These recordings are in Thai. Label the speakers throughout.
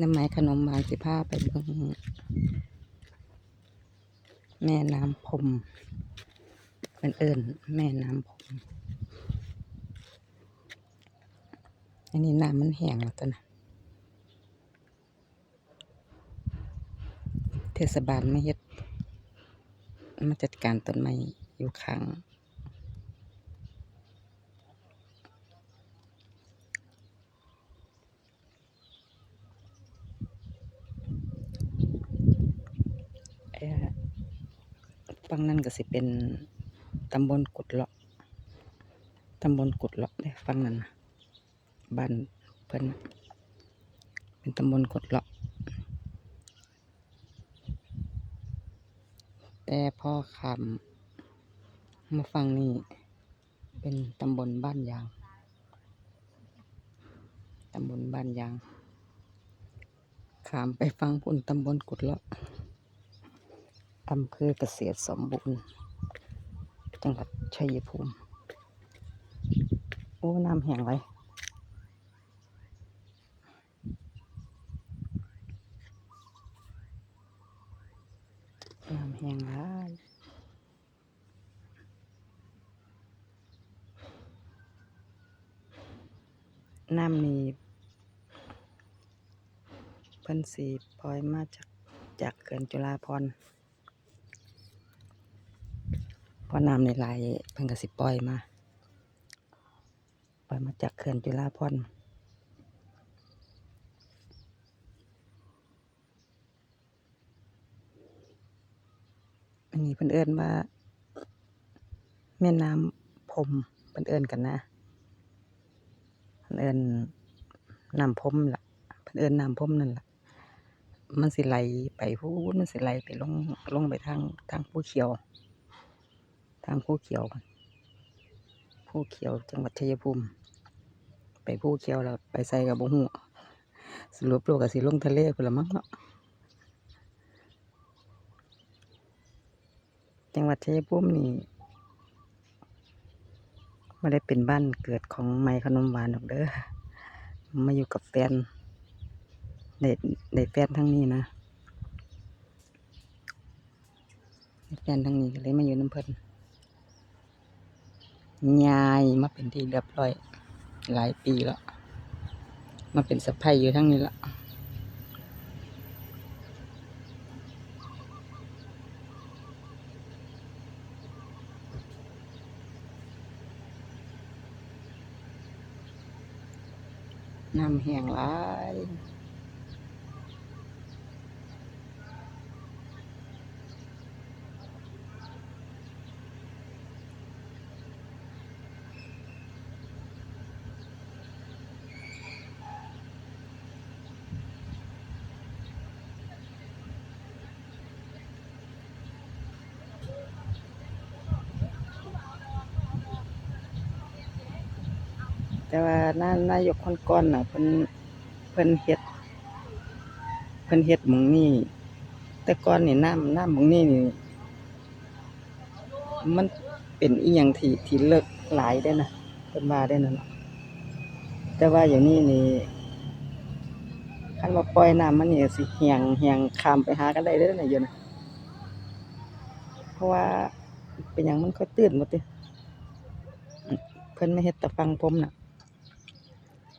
Speaker 1: น้ำไม้ขนมหวานสิพาไปเบิ่งแม่น้ำพรมเป็นเอิญแม่น้ำพรมอันนี้น้ำมันแห้งแล้วตัวนะเทศบาลไมาเฮ็ดมาจัดการต้นไม้อยู่ข้าง เอ่อ ฝั่งนั้นก็สิเป็นตำบลกุดเลาะตำบลกุดเลาะเด้ฝั่งนั้นนะบ้านเพิ่นน่ะเป็นตำบลกุดเลาะแต่พ่อคำมาฟังนี่เป็นตำบลบ้านยาง ตำบลบ้านยางขามไปฟังพุ่นตำบลกุดเลาะ อำเภอเกษตรสมบูรณ์ จังหวัดชัยภูมิ โอ้ น้ำแห้งไว้น้ำแห้งหลยน้ำนี่เพิ่นสีปล่อยมาจากจากเขื่อนจุฬาภรณ์ เพ ราะน้ำในไหลเพิ่นก็สิปล่อยมาปล่อยมาจากเขื่อนจุฬาภรอันนี้เพิ่นเอิ้นว่า แม่น้ำพรมเพิ่นเอิ้นกันนะเพิ่นเอิ้นน้ำพรมล่ะเพิ่นเอิ้นน้ำพรมนั่นล่ะมันสิไหลไปพูนมันสิไหลไปลงลงไปทางทางภูเขียว ทางภูเขียวพุ่นภูเขียวจังหวัดชัยภูมิ ไปภูเขียวแล้วไปใส่กับบุหูสรุปโลกกับสิลงทะเลพุ่นละมั้งเนาะจังหวัดชัยภูมินี่ไม่ได้เป็นบ้านเกิดของไม้ขนมหวานหรอกเด้อมาอยู่กับแฟนได้ได้แฟนทั้งนี้นะแฟนทั้งนี้ก็เลยมาอยู่น้ำเพลิน ยายมาเป็นที่เรียบร้อย หลายปีแล้ว มาเป็นสะพ้ายอยู่ทั้งนี้ละน้ำแห้งหลาย แต่ว่านานายกคนก่อนน่ะเพิ่นเพิ่นเฮ็ดเพิ่นเฮ็ดหมองนี้แต่ก่อนนี่น้ำน้ำหมองนี้นี่มันเป็นอีหยังที่ที่เลิกหลายได้นะเพิ่นว่าได้นั่นน่ะแต่ว่าอย่างนี้นี่คันว่าปล่อยน้ำมันนี่สิแห้งแห้งข้ามไปหากันได้เด้อน่ะอยู่นะเพราะว่าเป็นหยังมันค่อยตื้นหมดติเพิ่นไมาเฮ็ดแต่ฟังผมน่ะ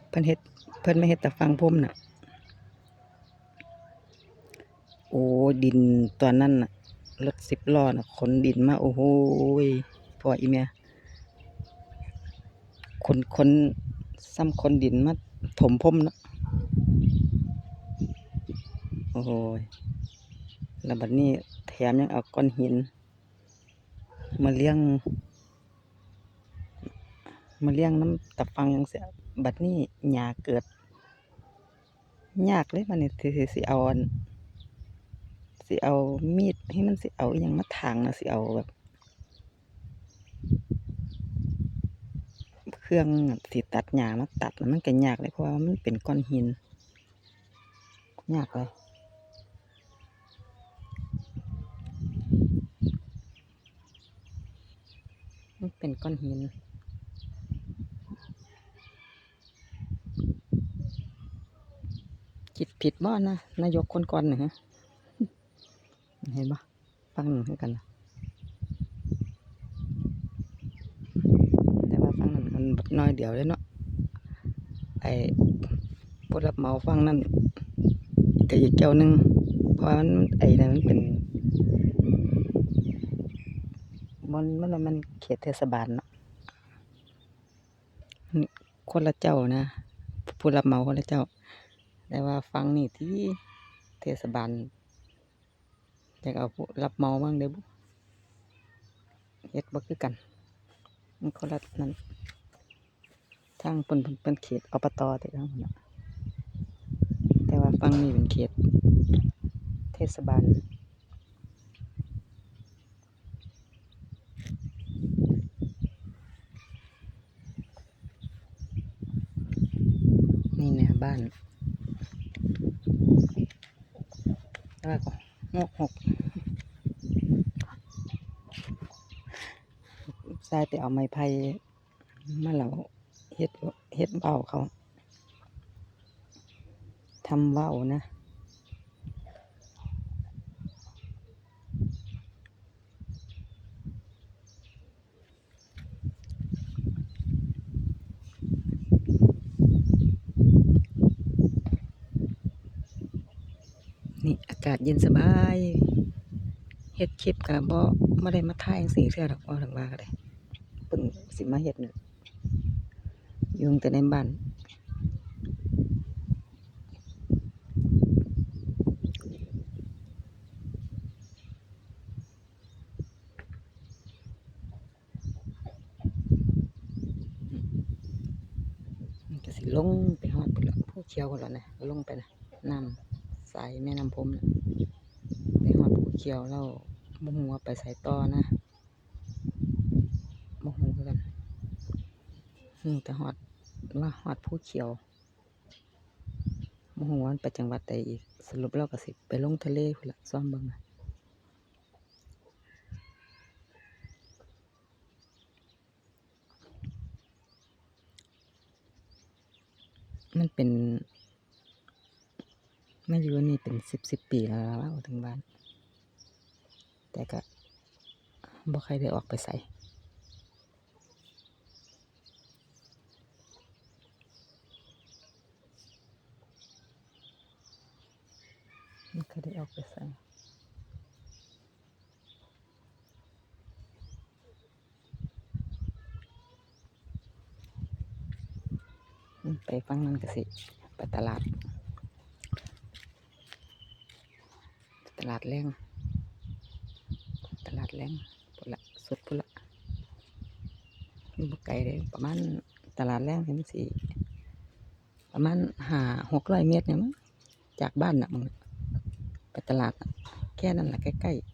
Speaker 1: เพิ่นเฮ็ดเพิ่นไมาเฮ็ดแต่ฟังผมน่ะ โอ้ดินตอนนั้นน่ะรถสิบล้อน่ะขนดินมาโอ้โหยพออีเมียขนขนซ้ำขนดินมาถมพรมเนาะโอ้โหแล้วบัดนี้แถมยังเอาก้อนหิน มาเลี้ยง มาเลี้ยงน้ำตะฟังจังเสียบัดนี้หญ้าเกิด ยากเลยมันนี่สิสิสิเอาสิเอามีดให้มันสิเอาอยังมาถางนะสิเอาแบบ เครื่องสิตัดหญ้ามาตัดมันก็ยากเลยเพราะว่ามันเป็นก้อนหิน ยากเลยมันเป็นก้อนหิน คิดผิดบ่นนะนายกคนก่อนน่ะฮะเห็นบ่ฟังหนึ่งคือกันนะแต่ว่าฟังนั้นมันน้อยเดียวเลยเนาะไอ้ผู้รับเหมาฟังนั้นก็อีกเจ้าหนึงเพราะว่ามันไอ้นั่นมันเป็นมันมันมันเขตเทศบาลเนาะคนละเจ้านะผู้รับเหมาคนละเจ้า แต่ว่าฟังนี่ที่เทศบาลอยากเอาผู้รับเมาบ้างเด้อบุเฮ็ดบ่คือกัน มันคนละนั้นทางเพิ่นเพิ่นเป็นเขตอบตแต่ทางพุ่นแต่ว่าฟังนี่เป็นเขต เทศบาลนี่เนี่ยบ้าน แล้วก็หกหกใส่แต่เอาไม้ไผ่มาเหลาเฮ็ดเฮ็ดเบาเขาทำเบานะ นี่อากาศเย็นสบายเฮ็ดคลิปก็บ่บ่ได้มาถ่ายจังซี่เทื่อดอกว่าถึงว่าก็ได้เพิ่งสิมาเฮ็ดนี่อยู่แต่ในบ้านก็สิลงไปฮอดพุ่นละผู้เขียวพุ่นละนะลงไปนะน้ำายแม่น้ำพมน่ะไปฮอดผู้เขียวแล้วบ่ฮู้ว่าไปไสต่อนะบ่ฮู้คือกันฮู้แต่ฮอดว่าฮอดผู้เขียวบ่ฮู้ว่ามันไปจังหวัดใดอีก สรุปแล้วก็สิ ไปลงทะเลพุ่นละซ้อมเบิ่งนะมันเป็น มาอยู่นี่เป็นสิบสิบปีแล้วล่ะว่าถึงบ้าน แต่ก็บ่ใครได้ออกไปใส่ไม่เคยได้ออกไปใส่ไปฟังนั้นก็สิไปตลาด ลาดแรงตลาดแรงพุ่นละสุดพุ่นละนี่บ่ไกลเลยประมาณตลาดแรงเห็นสิประมาณห้าหกร้อยเมตรเนี่ยมั้งจากบ้านน่ะมึงไปตลาดน่ะแค่นั้นแหละใกล้ๆ